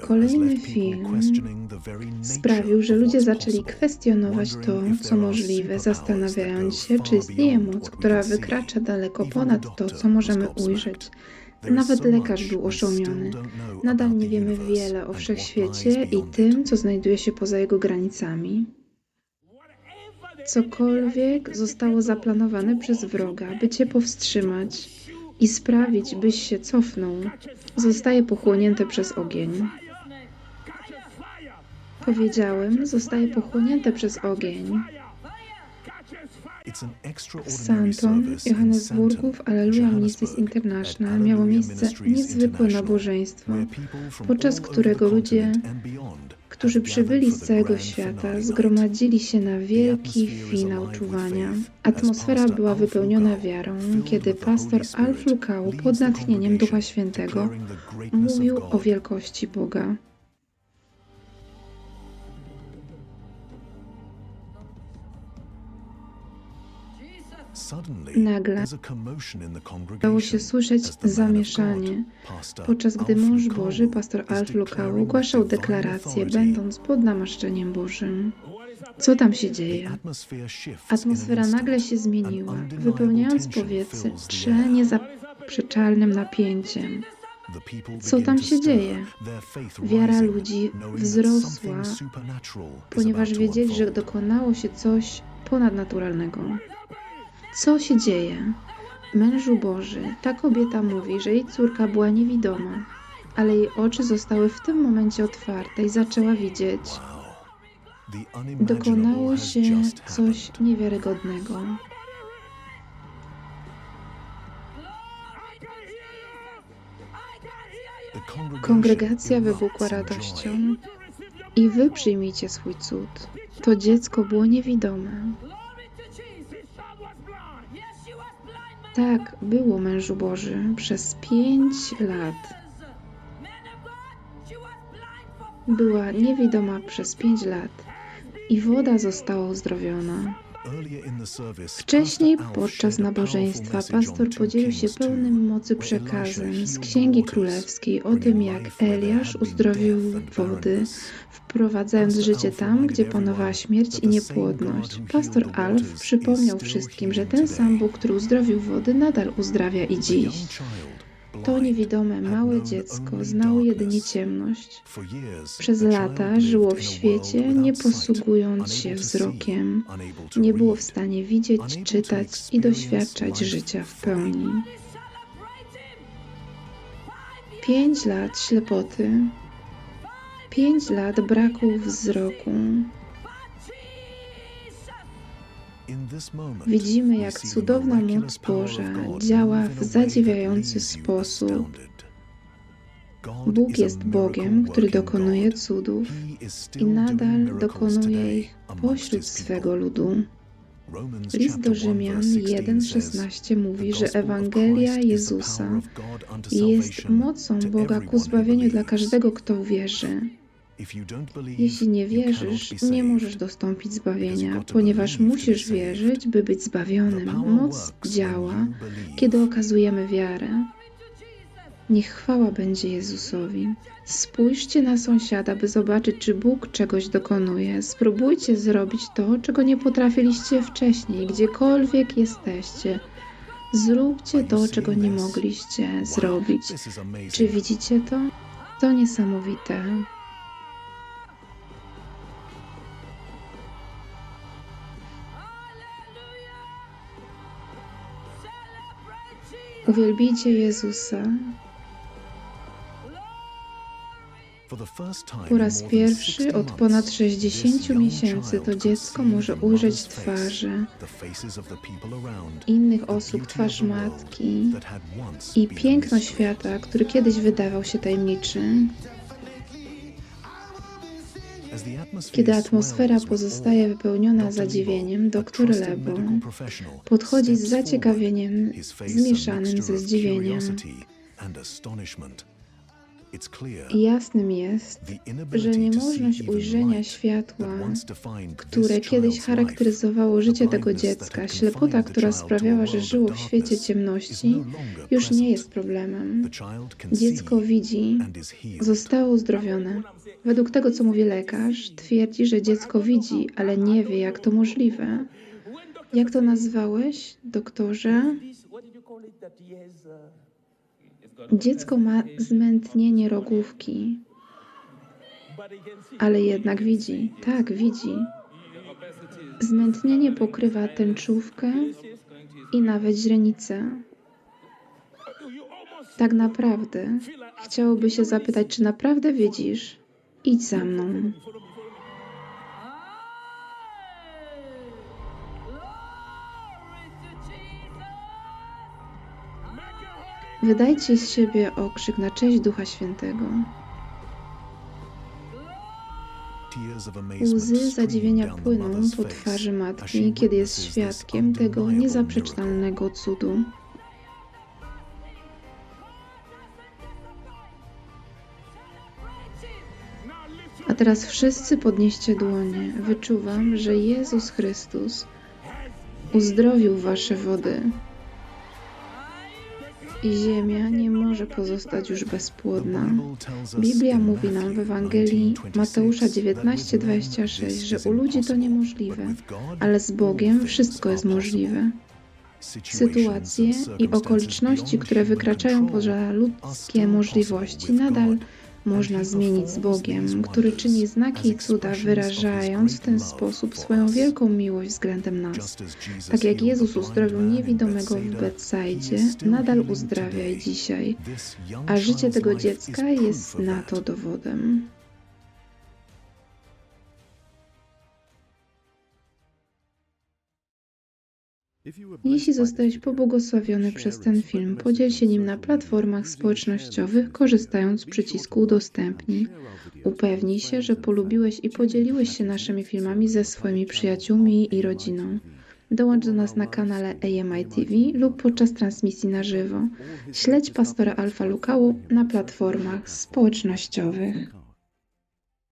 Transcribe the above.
Kolejny film sprawił, że ludzie zaczęli kwestionować to, co możliwe, zastanawiając się, czy istnieje moc, która wykracza daleko ponad to, co możemy ujrzeć. Nawet lekarz był oszołomiony. Nadal nie wiemy wiele o wszechświecie i tym, co znajduje się poza jego granicami. Cokolwiek zostało zaplanowane przez wroga, by cię powstrzymać i sprawić, byś się cofnął, zostaje pochłonięte przez ogień. Powiedziałem, zostaje pochłonięte przez ogień. W Santon, Johannesburgu, w Alleluja Ministries International miało miejsce niezwykłe nabożeństwo, podczas którego ludzie, którzy przybyli z całego świata, zgromadzili się na wielki finał czuwania. Atmosfera była wypełniona wiarą, kiedy pastor Alf Lukau pod natchnieniem Ducha Świętego mówił o wielkości Boga. Nagle Dało się słyszeć zamieszanie, podczas gdy mąż Boży, pastor Alf Lukau, ogłaszał deklarację, będąc pod namaszczeniem Bożym. Co tam się dzieje? Atmosfera nagle się zmieniła, wypełniając powietrze niezaprzeczalnym napięciem. Co tam się dzieje? Wiara ludzi wzrosła, ponieważ wiedzieli, że dokonało się coś ponadnaturalnego. Co się dzieje? Mężu Boży, ta kobieta mówi, że jej córka była niewidoma, ale jej oczy zostały w tym momencie otwarte i zaczęła widzieć. Dokonało się coś niewiarygodnego. Kongregacja wybuchła radością. I wy przyjmijcie swój cud. To dziecko było niewidome. Tak, było mężu Boży przez pięć lat. Była niewidoma przez pięć lat i woda została uzdrowiona. Wcześniej podczas nabożeństwa pastor podzielił się pełnym mocy przekazem z Księgi Królewskiej o tym, jak Eliasz uzdrowił wody, wprowadzając życie tam, gdzie panowała śmierć i niepłodność. Pastor Alf przypomniał wszystkim, że ten sam Bóg, który uzdrowił wody, nadal uzdrawia i dziś. To niewidome małe dziecko znało jedynie ciemność. Przez lata żyło w świecie, nie posługując się wzrokiem. Nie było w stanie widzieć, czytać i doświadczać życia w pełni. Pięć lat ślepoty, pięć lat braku wzroku. Widzimy, jak cudowna moc Boża działa w zadziwiający sposób. Bóg jest Bogiem, który dokonuje cudów i nadal dokonuje ich pośród swego ludu. List do Rzymian 1:16 mówi, że Ewangelia Jezusa jest mocą Boga ku zbawieniu dla każdego, kto uwierzy. Jeśli nie wierzysz, nie możesz dostąpić zbawienia, ponieważ musisz wierzyć, by być zbawionym. Moc działa, kiedy okazujemy wiarę. Niech chwała będzie Jezusowi. Spójrzcie na sąsiada, by zobaczyć, czy Bóg czegoś dokonuje. Spróbujcie zrobić to, czego nie potrafiliście wcześniej, gdziekolwiek jesteście. Zróbcie to, czego nie mogliście zrobić. Czy widzicie to? To niesamowite. Uwielbijcie Jezusa. Po raz pierwszy od ponad 60 miesięcy to dziecko może ujrzeć twarze innych osób, twarz matki i piękno świata, który kiedyś wydawał się tajemniczy. Kiedy atmosfera pozostaje wypełniona zadziwieniem, doktor Lebo podchodzi z zaciekawieniem zmieszanym ze zdziwieniem. Jasnym jest, że niemożność ujrzenia światła, które kiedyś charakteryzowało życie tego dziecka, ślepota, która sprawiała, że żyło w świecie ciemności, już nie jest problemem. Dziecko widzi, zostało uzdrowione. Według tego, co mówi lekarz, twierdzi, że dziecko widzi, ale nie wie, jak to możliwe. Jak to nazwałeś, doktorze? Dziecko ma zmętnienie rogówki, ale jednak widzi. Tak, widzi. Zmętnienie pokrywa tęczówkę i nawet źrenicę. Tak naprawdę chciałoby się zapytać, czy naprawdę widzisz? Idź za mną. Wydajcie z siebie okrzyk na cześć Ducha Świętego. Łzy zadziwienia płyną po twarzy matki, kiedy jest świadkiem tego niezaprzeczalnego cudu. A teraz wszyscy podnieście dłonie. Wyczuwam, że Jezus Chrystus uzdrowił wasze wody. I ziemia nie może pozostać już bezpłodna. Biblia mówi nam w Ewangelii Mateusza 19:26, że u ludzi to niemożliwe, ale z Bogiem wszystko jest możliwe. Sytuacje i okoliczności, które wykraczają poza ludzkie możliwości, nadal można zmienić z Bogiem, który czyni znaki i cuda, wyrażając w ten sposób swoją wielką miłość względem nas. Tak jak Jezus uzdrowił niewidomego w Betsajdzie, nadal uzdrawia i dzisiaj, a życie tego dziecka jest na to dowodem. Jeśli zostałeś pobłogosławiony przez ten film, podziel się nim na platformach społecznościowych, korzystając z przycisku udostępnij. Upewnij się, że polubiłeś i podzieliłeś się naszymi filmami ze swoimi przyjaciółmi i rodziną. Dołącz do nas na kanale AMI TV lub podczas transmisji na żywo. Śledź pastora Alfa Lukału na platformach społecznościowych.